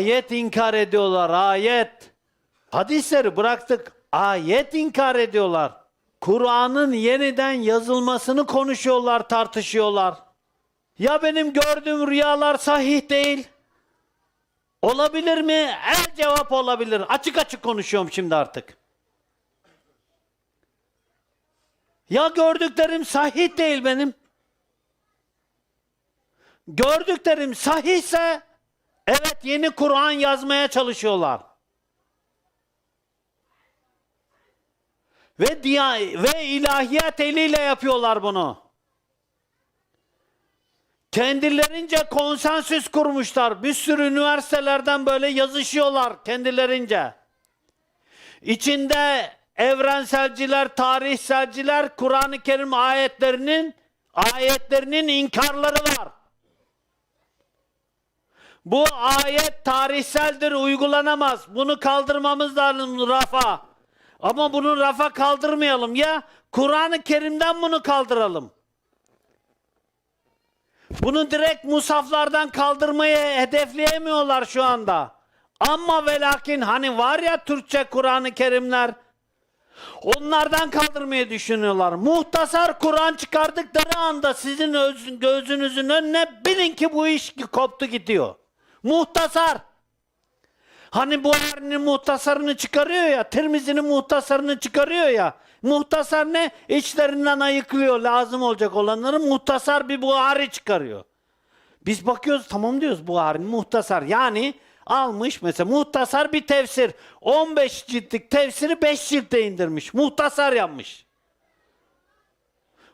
Ayet inkar ediyorlar, ayet. Hadisleri bıraktık, ayet inkar ediyorlar. Kur'an'ın yeniden yazılmasını konuşuyorlar, tartışıyorlar. Ya benim gördüğüm rüyalar sahih değil. Olabilir mi? El cevap olabilir. Açık açık konuşuyorum şimdi artık. Ya gördüklerim sahih değil benim. Gördüklerim sahihse evet yeni Kur'an yazmaya çalışıyorlar. Ve diya ve ilahiyat eliyle yapıyorlar bunu. Kendilerince konsensüs kurmuşlar. Bir sürü üniversitelerden böyle yazışıyorlar kendilerince. İçinde evrenselciler, tarihselciler, Kur'an-ı Kerim ayetlerinin ayetlerinin inkarları var. Bu ayet tarihseldir, uygulanamaz. Bunu kaldırmamız lazım rafa. Ama bunu rafa kaldırmayalım ya. Kur'an-ı Kerim'den bunu kaldıralım. Bunu direkt musaflardan kaldırmayı hedefleyemiyorlar şu anda. Ama ve lakin hani var ya Türkçe Kur'an-ı Kerimler onlardan kaldırmayı düşünüyorlar. Muhtasar Kur'an çıkardıkları anda sizin öz- gözünüzün önüne bilin ki bu iş koptu gidiyor. Muhtasar. Hani Buhari'nin muhtasarını çıkarıyor ya, Tirmizi'nin muhtasarını çıkarıyor ya. Muhtasar ne? İçlerinden ayıklıyor lazım olacak olanları. Muhtasar bir Buhari çıkarıyor. Biz bakıyoruz tamam diyoruz Buhari'nin muhtasar. Yani almış mesela muhtasar bir tefsir. 15 ciltlik tefsiri 5 ciltte indirmiş. Muhtasar yapmış.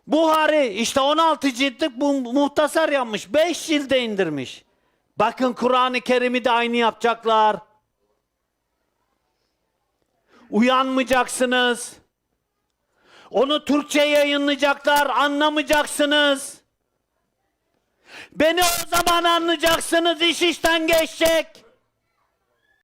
Buhari işte 16 ciltlik bu muhtasar yapmış. 5 cilde indirmiş. Bakın Kur'an-ı Kerim'i de aynı yapacaklar. Uyanmayacaksınız. Onu Türkçe yayınlayacaklar, anlamayacaksınız. Beni o zaman anlayacaksınız, iş işten geçecek.